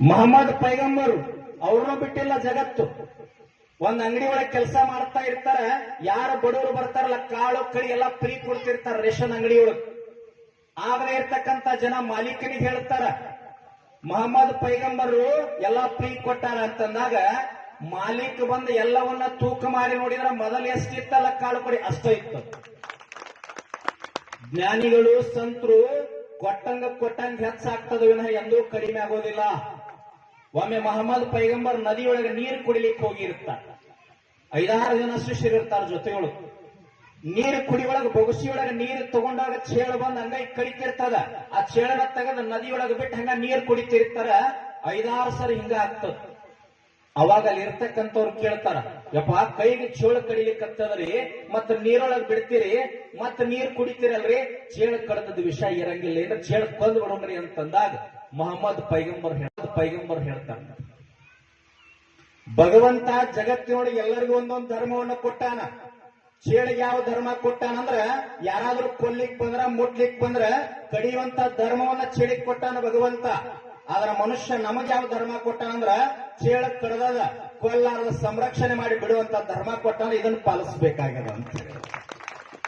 ಮಹಮ್ಮದ್ ಪೈಗಂಬರು, ಅವ್ರನ್ನೂ ಬಿಟ್ಟಿಲ್ಲ ಜಗತ್ತು. ಒಂದ್ ಅಂಗಡಿ ಒಳಗೆ ಕೆಲಸ ಮಾಡ್ತಾ ಇರ್ತಾರ, ಯಾರ ಬಡವರು ಬರ್ತಾರಲ್ಲ, ಕಾಳು ಕಡಿ ಎಲ್ಲ ಫ್ರೀ ಕೊಡ್ತಿರ್ತಾರ ರೇಷನ್ ಅಂಗಡಿ ಒಳಗ್. ಆಗಲೇ ಇರ್ತಕ್ಕಂತ ಜನ ಮಾಲೀಕನಿಗೆ ಹೇಳ್ತಾರ, ಮಹಮ್ಮದ್ ಪೈಗಂಬರು ಎಲ್ಲಾ ಫ್ರೀ ಕೊಟ್ಟಾರ ಅಂತಂದಾಗ, ಮಾಲೀಕ ಬಂದು ಎಲ್ಲವನ್ನ ತೂಕ ಮಾಡಿ ನೋಡಿದ್ರ ಮೊದಲು ಎಷ್ಟಿತ್ತಲ್ಲ ಕಾಳು ಕಡಿ ಅಷ್ಟೇ ಇತ್ತು. ಜ್ಞಾನಿಗಳು, ಸಂತರು, ಕೊಟ್ಟಂಗ ಕೊಟ್ಟಂಗ ಹೆಚ್ಚಾಗ್ತದ ವಿನಃ, ಎಂದೂ ಕಡಿಮೆ ಆಗೋದಿಲ್ಲ. ಒಮ್ಮೆ ಮಹಮ್ಮದ್ ಪೈಗಂಬರ್ ನದಿಯೊಳಗೆ ನೀರು ಕುಡಿಲಿಕ್ಕೆ ಹೋಗಿರುತ್ತ ಐದಾರು ಜನ ಶಿಷ್ಯರಿರ್ತಾರ ಜೊತೆಗಳು. ನೀರು ಕುಡಿಯೊಳಗೆ, ಬೊಗಸಿಯೊಳಗೆ ನೀರು ತಗೊಂಡಾಗ ಚೇಳು ಬಂದ್ ಹಂಗ ಕಡಿತಿರ್ತದ ಆ ಚೇಳನ ತೆಗೆದು ನದಿಯೊಳಗೆ ಬಿಟ್ಟು ಹಂಗ ನೀರು ಕುಡಿತಿರ್ತಾರ. ಐದಾರು ಸರಿ ಹಿಂಗ ಆಗ್ತದ. ಅವಾಗ ಅಲ್ಲಿ ಇರ್ತಕ್ಕಂಥವ್ರು ಕೇಳ್ತಾರ, ಯಪ್ಪ, ಕೈಗೆ ಚೇಳು ಕಡಿಲಿಕ್ಕತ್ತದ್ರಿ, ಮತ್ತ ನೀರೊಳಗೆ ಬಿಡ್ತೀರಿ, ಮತ್ತ ನೀರ್ ಕುಡಿತೀರಲ್ರಿ, ಚೇಳು ಕಡದದ ವಿಷಯ ಇರಂಗಿಲ್ಲ, ಏನ್ರ ಚೇಳು ಕೊಂದ್ ಬಿಡೋಣ್ರಿ ಅಂತಂದಾಗ ಮೊಹಮ್ಮದ್ ಪೈಗಂಬರ್ ಪೈಗಂಬರ್ ಹೇಳ್ತಾನೆ. ಭಗವಂತ ಜಗತ್ತಿನೊಳಗೆ ಎಲ್ಲರಿಗೂ ಒಂದೊಂದು ಧರ್ಮವನ್ನ ಕೊಟ್ಟಾನ. ಚೇಳಿಗೆ ಯಾವ ಧರ್ಮ ಕೊಟ್ಟಾನಂದ್ರ ಯಾರಾದ್ರೂ ಕೊಲ್ಲಿಕ್ ಬಂದ್ರ ಮುಟ್ಲಿಕ್ ಬಂದ್ರ ಕಡಿಯುವಂತ ಧರ್ಮವನ್ನ ಚೇಳಿಗೆ ಕೊಟ್ಟಾನ ಭಗವಂತ. ಆದ್ರ ಮನುಷ್ಯ ನಮಗ್ ಯಾವ ಧರ್ಮ ಕೊಟ್ಟಾನಂದ್ರ ಚೇಳ ಕಡದಾಗ ಕೊಲ್ಲಾರದ ಸಂರಕ್ಷಣೆ ಮಾಡಿ ಬಿಡುವಂತ ಧರ್ಮ ಕೊಟ್ಟಾನ, ಇದನ್ನ ಪಾಲಿಸಬೇಕಾಗ್ಯದ ಅಂತ